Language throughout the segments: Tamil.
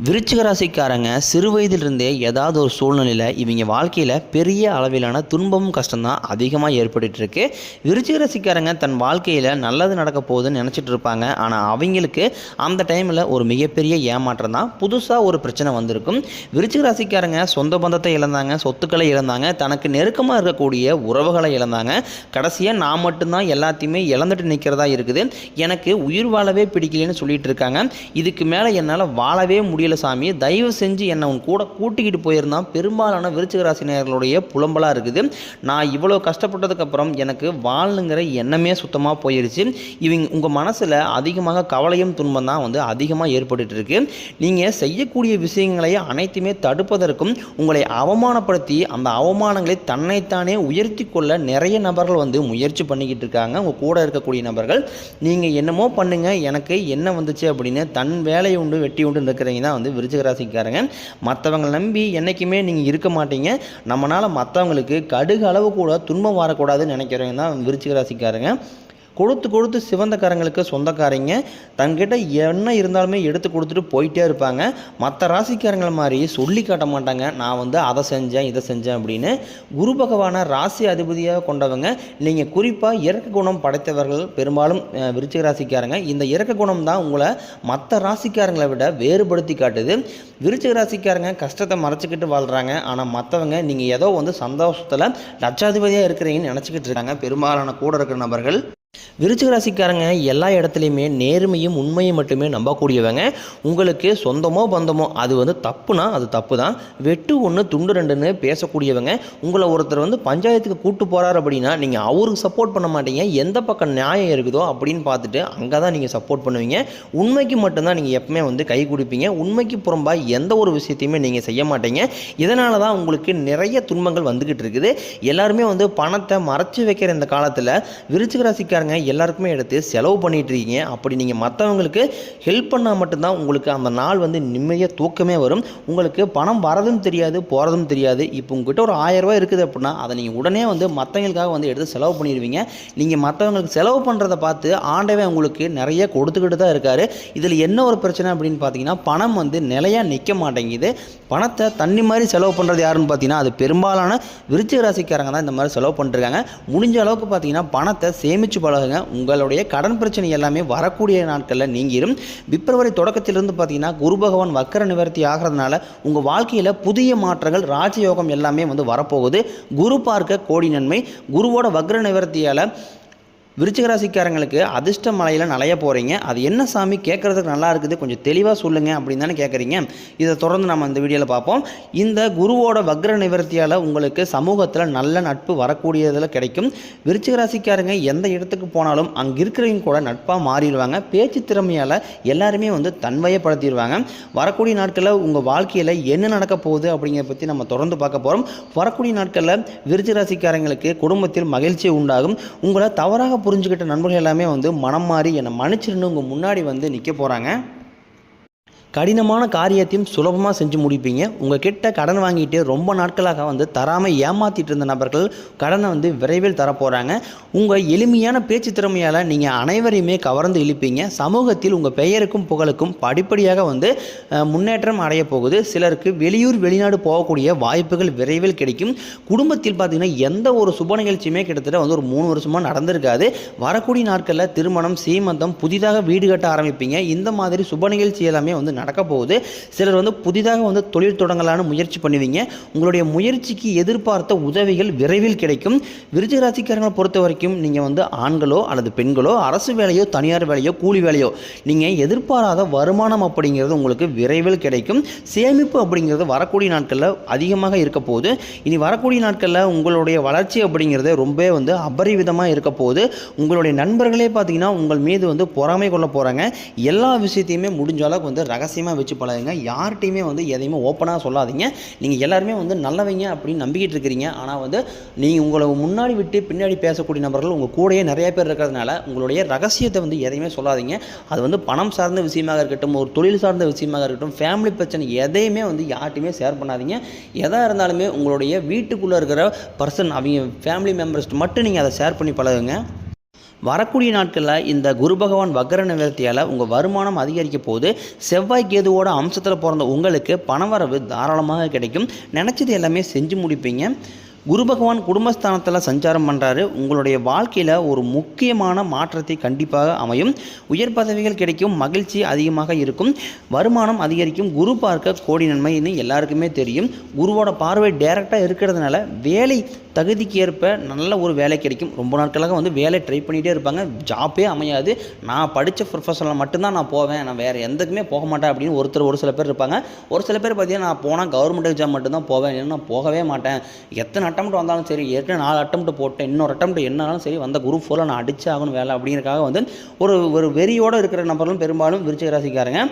விருச்சிக ராசிக்காரங்க சிறு வயதிலிருந்தே ஏதாவது ஒரு சூழ்நிலையில் இவங்க வாழ்க்கையில் பெரிய அளவிலான துன்பமும் கஷ்டம்தான் அதிகமாக ஏற்பட்டுட்டு இருக்கு விருச்சிக ராசிக்காரங்க தன் வாழ்க்கையில் நல்லது நடக்க போகுதுன்னு நினச்சிட்டு இருப்பாங்க. ஆனால் அவங்களுக்கு அந்த டைமில் ஒரு மிகப்பெரிய ஏமாற்றம் தான் புதுசாக ஒரு பிரச்சனை வந்திருக்கும். விருச்சிக ராசிக்காரங்க சொந்த பந்தத்தை இழந்தாங்க சொத்துக்களை இழந்தாங்க தனக்கு நெருக்கமாக இருக்கக்கூடிய உறவுகளை இழந்தாங்க. கடைசியாக நான் மட்டும்தான் எல்லாத்தையுமே இழந்துட்டு நிற்கிறதா இருக்குது. எனக்கு உயிர் வாழவே பிடிக்கலன்னு சொல்லிட்டு இருக்காங்க. இதுக்கு மேலே என்னால் வாழவே முடியும் முடியல சாமி. தயவு செஞ்சு என்னை உன் கூட கூட்டிக்கிட்டு போயிருந்தான் பெரும்பாலான விருச்சிக ராசினியர்களுடைய புலம்பலாக இருக்குது. நான் இவ்வளோ கஷ்டப்பட்டதுக்கப்புறம் எனக்கு வாழணுங்கிற எண்ணமே சுத்தமாக போயிருச்சு. இவங்க உங்கள் மனசில் அதிகமாக கவலையும் துன்பம் தான் வந்து அதிகமாக ஏற்பட்டு இருக்கு நீங்கள் செய்யக்கூடிய விஷயங்களை அனைத்துமே தடுப்பதற்கும் உங்களை அவமானப்படுத்தி அந்த அவமானங்களை தன்னைத்தானே உயர்த்தி கொள்ள நிறைய நபர்கள் வந்து முயற்சி பண்ணிக்கிட்டு இருக்காங்க உங்கள் கூட இருக்கக்கூடிய நபர்கள். நீங்கள் என்னமோ பண்ணுங்கள் எனக்கு என்ன வந்துச்சு அப்படின்னு தன் வேலையை உண்டு வெட்டி உண்டு இருக்கிறீங்க தான் வந்து விருச்சிகராசிக்காரங்க. மற்றவங்க மற்றவங்களை நம்பி என்றைக்குமே நீங்கள் இருக்க மாட்டீங்க. நம்மளால் மற்றவங்களுக்கு கடுகு அளவு கூட துன்பம் வரக்கூடாதுன்னு நினைக்கிறவங்க தான் விருச்சிகராசிக்காரங்க. கொடுத்து கொடுத்து சிவந்தக்காரங்களுக்கு சொந்தக்காரங்க தங்கிட்ட என்ன இருந்தாலுமே எடுத்து கொடுத்துட்டு போயிட்டே இருப்பாங்க. மற்ற ராசிக்காரங்களை மாதிரி சொல்லி காட்ட மாட்டாங்க. நான் வந்து அதை செஞ்சேன் இதை செஞ்சேன் அப்படின்னு குரு பகவானை ராசி அதிபதியாக கொண்டவங்க நீங்கள் குறிப்பாக இறக்க குணம் படைத்தவர்கள் பெரும்பாலும் விருச்சிக ராசிக்காரங்க. இந்த இறக்க குணம் தான் உங்களை மற்ற ராசிக்காரங்களை விட வேறுபடுத்தி காட்டுது. விருச்சிக ராசிக்காரங்க கஷ்டத்தை மறைச்சிக்கிட்டு வாழ்கிறாங்க ஆனால் மற்றவங்க நீங்கள் ஏதோ வந்து சந்தோஷத்தில் லட்சாதிபதியாக இருக்கிறீங்கன்னு நினச்சிக்கிட்டு இருக்காங்க. பெரும்பாலான கூட இருக்கிற நபர்கள். விருச்சிக ராசிக்காரங்க எல்லா இடத்துலையுமே நேர்மையும் உண்மையும் மட்டுமே நம்பக்கூடியவங்க. உங்களுக்கு சொந்தமோ பந்தமோ அது வந்து தப்புனா அது தப்பு தான் வெட்டு ஒன்று துண்டு ரெண்டுன்னு பேசக்கூடியவங்க. உங்களை ஒருத்தர் வந்து பஞ்சாயத்துக்கு கூட்டு போகிறார் அப்படின்னா நீங்கள் அவருக்கு சப்போர்ட் பண்ண மாட்டீங்க. எந்த பக்கம் நியாயம் இருக்குதோ அப்படின்னு பார்த்துட்டு அங்கே தான் நீங்கள் சப்போர்ட் பண்ணுவீங்க. உண்மைக்கு மட்டும்தான் நீங்கள் எப்பவுமே வந்து கை கொடுப்பீங்க. உண்மைக்கு புறம்பாக எந்த ஒரு விஷயத்தையுமே நீங்கள் செய்ய மாட்டீங்க. இதனால தான் உங்களுக்கு நிறைய துன்பங்கள் வந்துக்கிட்டு இருக்குது. எல்லாருமே வந்து பணத்தை மறைச்சி வைக்கிற இந்த காலத்தில் விருச்சிக ராசிக்காரங்க எல்லாருக்குமே எடுத்து செலவு பண்ணிட்டு இருக்கீங்க அப்படி நீங்கள் மற்றவங்களுக்கு ஹெல்ப் பண்ணால் மட்டும்தான் உங்களுக்கு அந்த நாள் வந்து நிம்மதியாக தூக்கமே வரும். உங்களுக்கு பணம் வரதும் தெரியாது போகிறதும் தெரியாது. இப்போ உங்ககிட்ட ஒரு ஆயிரம் ரூபாய் இருக்குது அப்படின்னா அதை நீங்கள் உடனே வந்து மற்றவங்களுக்காக வந்து எடுத்து செலவு பண்ணிடுவீங்க. நீங்கள் மற்றவங்களுக்கு செலவு பண்ணுறதை பார்த்து ஆண்டவன் உங்களுக்கு நிறைய கொடுத்துக்கிட்டு தான் இருக்காரு. இதில் என்ன ஒரு பிரச்சனை அப்படின்னு பார்த்தீங்கன்னா பணம் வந்து நிலையாக நிற்க மாட்டேங்குது. பணத்தை தண்ணி மாதிரி செலவு பண்ணுறது யாருன்னு பார்த்தீங்கன்னா அது பெரும்பாலான விருச்சிக ராசிக்காரங்க தான் இந்த மாதிரி செலவு பண்ணிருக்காங்க. முடிஞ்ச அளவுக்கு பார்த்தீங்கன்னா பணத்தை சேமித்து பழகுங்க உங்களுடைய கடன் பிரச்சனை எல்லாமே வரக்கூடிய நாட்களில் நீங்கிரும். பிப்ரவரி தொடக்கத்திலிருந்து பார்த்தீங்கன்னா குரு பகவான் வக்கர நிவர்த்தி ஆகிறதுனால உங்கள் வாழ்க்கையில் புதிய மாற்றங்கள் ராஜயோகம் எல்லாமே வந்து வரப்போகுது. குரு பார்க்க கோடி நன்மை. குருவோட வக்ர நிவர்த்தியால் விருச்சிகராசிக்காரங்களுக்கு அதிர்ஷ்ட மலையில் நலைய போகிறீங்க அது என்ன சாமி? கேட்குறதுக்கு நல்லா இருக்குது. கொஞ்சம் தெளிவாக சொல்லுங்கள் அப்படின்னு தானே கேட்குறீங்க இதை தொடர்ந்து நம்ம இந்த வீடியோவில் பார்ப்போம். இந்த குருவோட வக்ர நிவர்த்தியால் உங்களுக்கு சமூகத்தில் நல்ல நட்பு வரக்கூடியதில் கிடைக்கும். விருச்சிகராசிக்காரங்க எந்த இடத்துக்கு போனாலும் அங்கே இருக்கிறவங்க கூட நட்பாக மாறிடுவாங்க. பேச்சு திறமையால் எல்லாருமே வந்து தன்மையப்படுத்திடுவாங்க வரக்கூடிய நாட்களில் உங்கள் வாழ்க்கையில் என்ன நடக்க போகுது அப்படிங்கிறத பற்றி நம்ம தொடர்ந்து பார்க்க போகிறோம் வரக்கூடிய நாட்களில் விருச்சிகராசிக்காரங்களுக்கு குடும்பத்தில் மகிழ்ச்சி உண்டாகும். உங்களை தவறாக புரிஞ்சுக்கிட்ட நண்பர்கள் எல்லாமே வந்து மனம் மாறி என்னை மன்னிச்சிருந்து உங்கள் முன்னாடி வந்து நிற்க போகிறாங்க கடினமான காரியத்தையும் சுலபமாக செஞ்சு முடிப்பீங்க. உங்கள் கிட்ட கடன் வாங்கிட்டு ரொம்ப நாட்களாக வந்து தராமல் ஏமாற்றிட்டு இருந்த நபர்கள் கடனை வந்து விரைவில் தரப்போகிறாங்க உங்கள் எளிமையான பேச்சு திறமையால் நீங்கள் அனைவரையுமே கவர்ந்து இழுப்பீங்க. சமூகத்தில் உங்கள் பெயருக்கும் புகழுக்கும் படிப்படியாக வந்து முன்னேற்றம் அடைய போகுது. சிலருக்கு வெளியூர் வெளிநாடு போகக்கூடிய வாய்ப்புகள் விரைவில் கிடைக்கும். குடும்பத்தில் பார்த்தீங்கன்னா எந்த ஒரு சுப நிகழ்ச்சியுமே கிட்டத்தட்ட வந்து ஒரு மூணு வருஷமாக நடந்திருக்காது. வரக்கூடிய நாட்களில் திருமணம் சீமந்தம் புதிதாக வீடு கட்ட ஆரம்பிப்பீங்க. இந்த மாதிரி சுப நிகழ்ச்சி எல்லாமே வந்து நடக்க போகுது சிலர் வந்து புதிதாக வந்து தொழில் தொடங்கலான முயற்சி பண்ணுவீங்க. உங்களுடைய முயற்சிக்கு எதிர்பார்த்த உதவிகள் விரைவில் கிடைக்கும். விருச்சிக ராசிக்காரங்களை பொறுத்த வரைக்கும் நீங்கள் வந்து ஆண்களோ அல்லது பெண்களோ அரசு வேலையோ தனியார் வேலையோ கூலி வேலையோ நீங்கள் எதிர்பாராத வருமானம் அப்படிங்கிறது உங்களுக்கு விரைவில் கிடைக்கும். சேமிப்பு அப்படிங்கிறது வரக்கூடிய நாட்களில் அதிகமாக இருக்க போகுது இனி வரக்கூடிய நாட்களில் உங்களுடைய வளர்ச்சி அப்படிங்கிறது ரொம்ப வந்து அபரிவிதமாக இருக்க போகுது உங்களுடைய நண்பர்களே பார்த்தீங்கன்னா உங்கள் மீது வந்து பொறாமை கொள்ள போகிறாங்க எல்லா விஷயத்தையுமே முடிஞ்ச அளவுக்கு வந்து ரகசியமாக வச்சு பழகுங்க. யார்கிட்டையுமே வந்து எதையுமே ஓப்பனாக சொல்லாதீங்க. நீங்கள் எல்லாருமே வந்து நல்லவங்க அப்படின்னு நம்பிக்கிட்டு இருக்கிறீங்க. ஆனால் வந்து நீங்கள் உங்களை முன்னாடி விட்டு பின்னாடி பேசக்கூடிய நபர்கள் உங்கள் கூடயே நிறைய பேர் இருக்கிறதுனால உங்களுடைய ரகசியத்தை வந்து எதையுமே சொல்லாதீங்க. அது வந்து பணம் சார்ந்த விஷயமாக இருக்கட்டும் ஒரு தொழில் சார்ந்த விஷயமாக இருக்கட்டும் ஃபேமிலி பிரச்சனை எதையுமே வந்து யார்ட்டையுமே ஷேர் பண்ணாதீங்க. எதாக இருந்தாலுமே உங்களுடைய வீட்டுக்குள்ளே இருக்கிற பர்சன் அவங்க ஃபேமிலி மெம்பர்ஸ் மட்டும் நீங்கள் அதை ஷேர் பண்ணி பழகுங்க. வரக்கூடிய நாட்களில் இந்த குரு பகவான் வக்கர நிவர்த்தியால் உங்கள் வருமானம் அதிகரிக்க போது செவ்வாய் கேதுவோட அம்சத்தில் பிறந்த உங்களுக்கு பணவரவு தாராளமாக கிடைக்கும். நினச்சது எல்லாமே செஞ்சு முடிப்பீங்க. குரு பகவான் குடும்பஸ்தானத்தில் சஞ்சாரம் பண்ணுறாரு உங்களுடைய வாழ்க்கையில் ஒரு முக்கியமான மாற்றத்தை கண்டிப்பாக அமையும். உயர் பதவிகள் கிடைக்கும் மகிழ்ச்சி அதிகமாக இருக்கும். வருமானம் அதிகரிக்கும் குரு பார்க்க கோடி நன்மைன்னு எல்லாருக்குமே தெரியும். குருவோட பார்வை டைரெக்டாக இருக்கிறதுனால வேலை தகுதிக்கு ஏற்ப நல்ல ஒரு வேலை கிடைக்கும். ரொம்ப நாட்களாக வந்து வேலை ட்ரை பண்ணிகிட்டே இருப்பாங்க. ஜாப்பே அமையாது. நான் படித்த ப்ரொஃபஷனில் மட்டும்தான் நான் போவேன். நான் வேறு எந்தக்குமே போக மாட்டேன் அப்படின்னு ஒருத்தர் ஒரு சில பேர் இருப்பாங்க. ஒரு சில பேர் பார்த்தீங்கன்னா நான் போனால் கவர்மெண்ட் எக்ஸாம் மட்டும்தான் போவேன். ஏன்னா நான் போகவே மாட்டேன். எத்தனை அட்டம்ப்ட் வந்தாலும் சரி ஏற்கனவே நாலு அட்டம்ப்ட் போட்டேன் இன்னொரு அட்டம்ப்ட் என்னாலும் சரி வந்த குரூப் ஃபோரில் நான் அடிச்சு ஆகணும் வேலை அப்படிங்கிறக்காக வந்து ஒரு ஒரு வெறியோடு இருக்கிற நபர்களும் பெரும்பாலும் விருச்சிக ராசிக்காரங்க.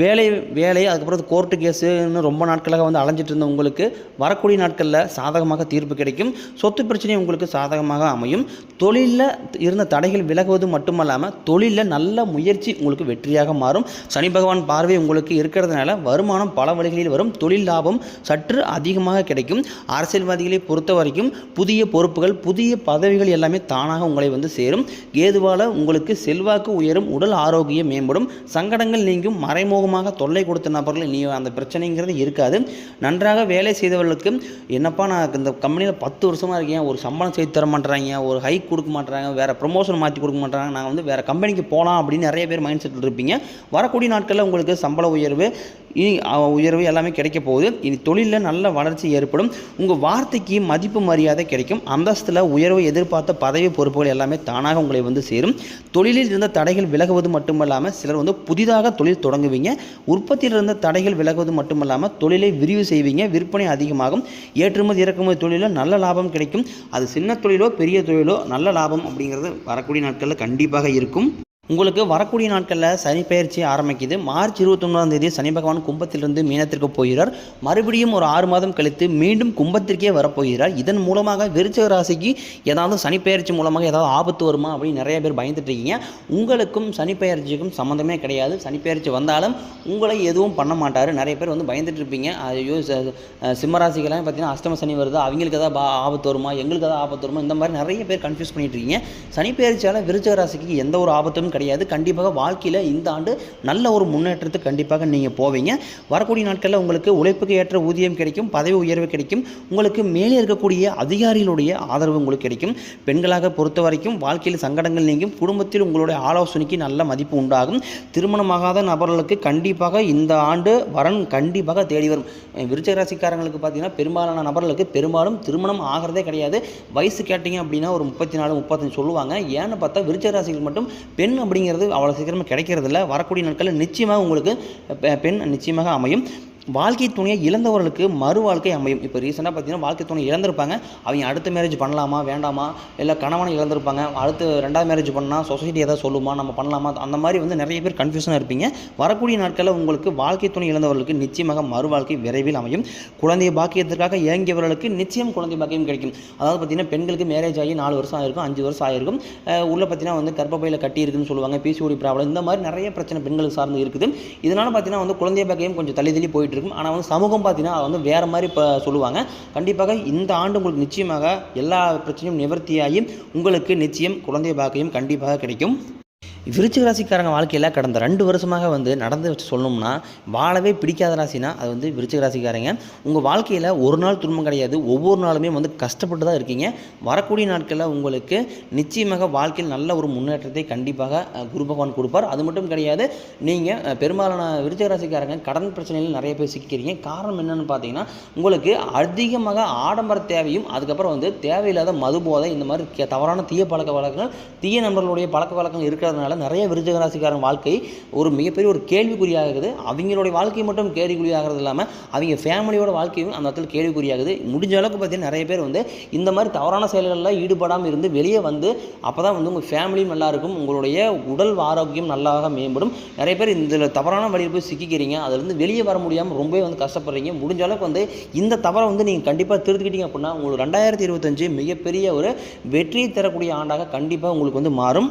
வேலை வேலை அதுக்கப்புறம் கோர்ட்டு கேஸுன்னு ரொம்ப நாட்களாக வந்து அலைஞ்சிட்டு இருந்த உங்களுக்கு வரக்கூடிய நாட்களில் சாதகமாக தீர்ப்பு கிடைக்கும். சொத்து பிரச்சனை உங்களுக்கு சாதகமாக அமையும். தொழிலில் இருந்த தடைகள் விலகுவது மட்டுமல்லாமல் தொழிலில் நல்ல முயற்சி உங்களுக்கு வெற்றியாக மாறும். சனி பகவான் பார்வை உங்களுக்கு இருக்கிறதுனால வருமானம் பல வழிகளில் வரும். தொழில் லாபம் சற்று அதிகமாக கிடைக்கும். அரசியல்வாதிகளை பொறுத்த வரைக்கும் புதிய பொறுப்புகள் புதிய பதவிகள் எல்லாமே தானாக உங்களை வந்து சேரும். கேதுவால் உங்களுக்கு செல்வாக்கு உயரும் உடல் ஆரோக்கியம் மேம்படும். சங்கடங்கள் நீங்கும் மறைமுகமாக தொல்லை கொடுத்த நபர்கள் நீ அந்த பிரச்சனைங்கிறது இருக்காது. நன்றாக வேலை செய்தவர்களுக்கு என்னப்பா நான் இந்த கம்பெனியில் பத்து வருஷமாக இருக்கேன். ஒரு சம்பளம் செய்து தர மாட்டேறாங்க. ஒரு ஹைக் கொடுக்க மாட்டேறாங்க. வேறு ப்ரொமோஷன் மாற்றி கொடுக்க மாட்டேறாங்க. நான் வந்து வேறு கம்பெனிக்கு போகலாம் அப்படின்னு நிறைய பேர் மைண்ட் செட்டில் இருப்பீங்க. வரக்கூடிய நாட்களில் உங்களுக்கு சம்பள உயர்வு இனி உயர்வு எல்லாமே கிடைக்க போகுது. இனி தொழிலில் நல்ல வளர்ச்சி ஏற்படும். உங்கள் வார்த்தைக்கு மதிப்பு மரியாதை கிடைக்கும். அந்தஸ்தில் உயர்வு எதிர்பார்த்த பதவி பொறுப்புகள் எல்லாமே தானாக உங்களை வந்து சேரும். தொழிலில் இருந்த தடைகள் விலகுவது மட்டுமல்லாமல் சிலர் வந்து புதிதாக தொழில் தொடங்குவீங்க. உற்பத்தியில் இருந்த தடைகள் விலகுவது மட்டுமல்லாமல் தொழிலை விரிவு செய்வீங்க. விற்பனை அதிகமாகும். ஏற்றுமதி இறக்குமதி தொழிலில் நல்ல லாபம் கிடைக்கும். அது சின்ன தொழிலோ பெரிய தொழிலோ நல்ல லாபம் அப்படிங்கிறது வரக்கூடிய நாட்களில் கண்டிப்பாக இருக்கும். உங்களுக்கு வரக்கூடிய நாட்களில் சனி பயிற்சி ஆரம்பிக்குது. மார்ச் இருபத்தொன்னாம் தேதி சனி பகவான் கும்பத்திலிருந்து மீனத்திற்கு போகிறார். மறுபடியும் ஒரு ஆறு மாதம் கழித்து மீண்டும் கும்பத்திற்கே வரப்போகிறார். இதன் மூலமாக விருச்சக ராசிக்கு ஏதாவது சனி பயிற்சி மூலமாக ஏதாவது ஆபத்து வருமா அப்படின்னு நிறைய பேர் பயந்துட்டு இருக்கீங்க. உங்களுக்கும் சனி பயிற்சிக்கும் சம்மந்தமே கிடையாது. சனி பயிற்சி வந்தாலும் உங்களை எதுவும் பண்ண மாட்டார். நிறைய பேர் வந்து பயந்துட்டு இருப்பீங்க. ஐயோ ச- சிம்மராசிக்கெல்லாம் பார்த்தீங்கன்னா அஷ்டம சனி வருது. அவங்களுக்கு ஏதாவது ஆபத்து வருமா? எங்களுக்கு ஏதாவது ஆபத்து வருமா? இந்த மாதிரி நிறைய பேர் கன்ஃபியூஸ் பண்ணிட்டு இருக்கீங்க. சனி பயிற்சியால் விருச்சக ராசிக்கு எந்த ஒரு ஆபத்தும் கிடையாது. கண்டிப்பாக வாழ்க்கையில் இந்த ஆண்டு நல்ல ஒரு முன்னேற்றத்துக்கு கண்டிப்பாக நீங்கள் போவீங்க. வரக்கூடிய நாட்களில் உங்களுக்கு உழைப்புக்கு ஏற்ற ஊதியம் கிடைக்கும் பதவி உயர்வு கிடைக்கும். உங்களுக்கு மேலே இருக்கக்கூடிய அதிகாரிகளுடைய ஆதரவு உங்களுக்கு கிடைக்கும். பெண்களாக பொறுத்த வரைக்கும் வாழ்க்கையில் சங்கடங்கள் நீங்கும். குடும்பத்தில் உங்களுடைய ஆலோசனைக்கு நல்ல மதிப்பு உண்டாகும். திருமணமாகாத நபர்களுக்கு கண்டிப்பாக இந்த ஆண்டு வரன் கண்டிப்பாக தேடி வரும். விருச்சிக ராசிக்காரங்களுக்கு பார்த்தீங்கன்னா பெரும்பாலான நபர்களுக்கு பெரும்பாலும் திருமணம் ஆகிறதே கிடையாது. வயசு கேட்டிங்க அப்படின்னா ஒரு முப்பத்தி நாலு முப்பத்தஞ்சு சொல்லுவாங்க. ஏன்னு பார்த்தா விருச்சிக ராசிகள் மட்டும் பெண் அப்படிங்கிறது அவ்வளோ சீக்கிரமாக கிடைக்கிறதில்ல. வரக்கூடிய நாட்களில் நிச்சயமாக உங்களுக்கு பெண் நிச்சயமாக அமையும். வாழ்க்கை துணையை இழந்தவர்களுக்கு மறு வாழ்க்கை அமையும். இப்போ ரீசெண்டாக பார்த்தீங்கன்னா வாழ்க்கை துணை இழந்திருப்பாங்க. அவங்க அடுத்த மேரேஜ் பண்ணலாமா வேண்டாமா? இல்லை கணவனை இழந்திருப்பாங்க. அடுத்து ரெண்டாவது மேரேஜ் பண்ணால் சொசைட்டி எதாவது சொல்லுமா? நம்ம பண்ணலாமா? அந்த மாதிரி வந்து நிறைய பேர் கன்ஃபியூஷனாக இருப்பீங்க. வரக்கூடிய நாட்களில் உங்களுக்கு வாழ்க்கை துணை இழந்தவர்களுக்கு நிச்சயமாக மறு வாழ்க்கை விரைவில் அமையும். குழந்தைய பாக்கியத்திற்காக இயங்கியவர்களுக்கு நிச்சயம் குழந்தை பாக்கியம் கிடைக்கும். அதாவது பார்த்தீங்கன்னா பெண்களுக்கு மேரேஜ் ஆகி நாலு வருஷம் ஆயிருக்கும் அஞ்சு வருஷம் ஆயிருக்கும். உள்ள பார்த்தீங்கன்னா வந்து கர்ப்பப்பையில் கட்டி இருக்குன்னு சொல்லுவாங்க. பிசிஓடி ப்ராப்ளம் இந்த மாதிரி நிறைய பிரச்சனை பெண்களுக்கு சார்ந்து இருக்குது. இதனால் பார்த்தீங்கன்னா வந்து குழந்தைய பாக்கியம் கொஞ்சம் தள்ளி தள்ளி போயிட்டு இருக்கும். ஆனால் வந்து சமூகம் பார்த்தீங்கன்னா அதை வந்து வேறு மாதிரி இப்போ சொல்லுவாங்க. கண்டிப்பாக இந்த ஆண்டு உங்களுக்கு நிச்சயமாக எல்லா பிரச்சனையும் நிவர்த்தியாகி உங்களுக்கு நிச்சயம் குழந்தை பாக்கியம் கண்டிப்பாக கிடைக்கும். விருச்சிக ராசிக்காரங்க வாழ்க்கையில் கடந்த ரெண்டு வருஷமாக வந்து நடந்து வச்சு சொல்லணும்னா வாழவே பிடிக்காத ராசினா அது வந்து விருச்சிக ராசிக்காரங்க. உங்கள் வாழ்க்கையில் ஒரு நாள் துன்பம் கிடையாது. ஒவ்வொரு நாளுமே வந்து கஷ்டப்பட்டு தான் இருக்கீங்க. வரக்கூடிய நாட்களில் உங்களுக்கு நிச்சயமாக வாழ்க்கையில் நல்ல ஒரு முன்னேற்றத்தை கண்டிப்பாக குரு பகவான் கொடுப்பார். அது மட்டும் கிடையாது நீங்கள் பெரும்பாலான விருச்சிக ராசிக்காரங்க கடன் பிரச்சனையில் நிறைய பேர் சிக்கிறீங்க காரணம் என்னென்னு பார்த்தீங்கன்னா உங்களுக்கு அதிகமாக ஆடம்பர தேவையும் அதுக்கப்புறம் வந்து தேவையில்லாத மதுபோதை இந்த மாதிரி தவறான தீய பழக்க வழக்கங்கள் தீய நண்பர்களுடைய பழக்க வழக்கம் இருக்கிறதுனால நிறைய விருச்சக ராசிக்காரன் வாழ்க்கை ஒரு மிகப்பெரிய ஒரு கேள்விக்குறியாகுது. அவங்களுடைய வாழ்க்கை மட்டும் கேள்விக்குறியாகிறது இல்லாமல் அவங்க ஃபேமிலியோட வாழ்க்கையும் அந்த இடத்துல கேள்விக்குறியாகுது. முடிஞ்ச அளவுக்கு பார்த்தீங்கன்னா நிறைய பேர் வந்து இந்த மாதிரி தவறான செயல்களில் ஈடுபடாமல் இருந்து வெளியே வந்து அப்போ தான் வந்து உங்கள் ஃபேமிலியும் நல்லா இருக்கும். உங்களுடைய உடல் ஆரோக்கியம் நல்லாக மேம்படும். நிறைய பேர் இந்த தவறான வழியில் போய் சிக்கிக்கிறீங்க. அதுலேருந்து வெளியே வர முடியாமல் ரொம்பவே வந்து கஷ்டப்படுறீங்க. முடிஞ்ச அளவுக்கு வந்து இந்த தவறை வந்து நீங்கள் கண்டிப்பாக திருத்திக்கிட்டீங்க அப்படின்னா உங்களுக்கு ரெண்டாயிரத்தி இருபத்தஞ்சு மிகப்பெரிய ஒரு வெற்றியை தரக்கூடிய ஆண்டாக கண்டிப்பாக உங்களுக்கு வந்து மாறும்.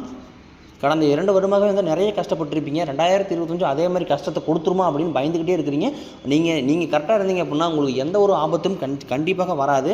கடந்த இரண்டு வருடமாக வந்து நிறைய கஷ்டப்பட்டிருப்பீங்க. ரெண்டாயிரத்தி இருபத்தஞ்சு அதே மாதிரி கஷ்டத்தை கொடுத்துருமா அப்படின்னு பயந்துக்கிட்டே இருக்கிறீங்க. நீங்கள் நீங்கள் கரெக்டாக இருந்தீங்க அப்படின்னா உங்களுக்கு எந்த ஒரு ஆபத்தும் கண் கண்டிப்பாக வராது.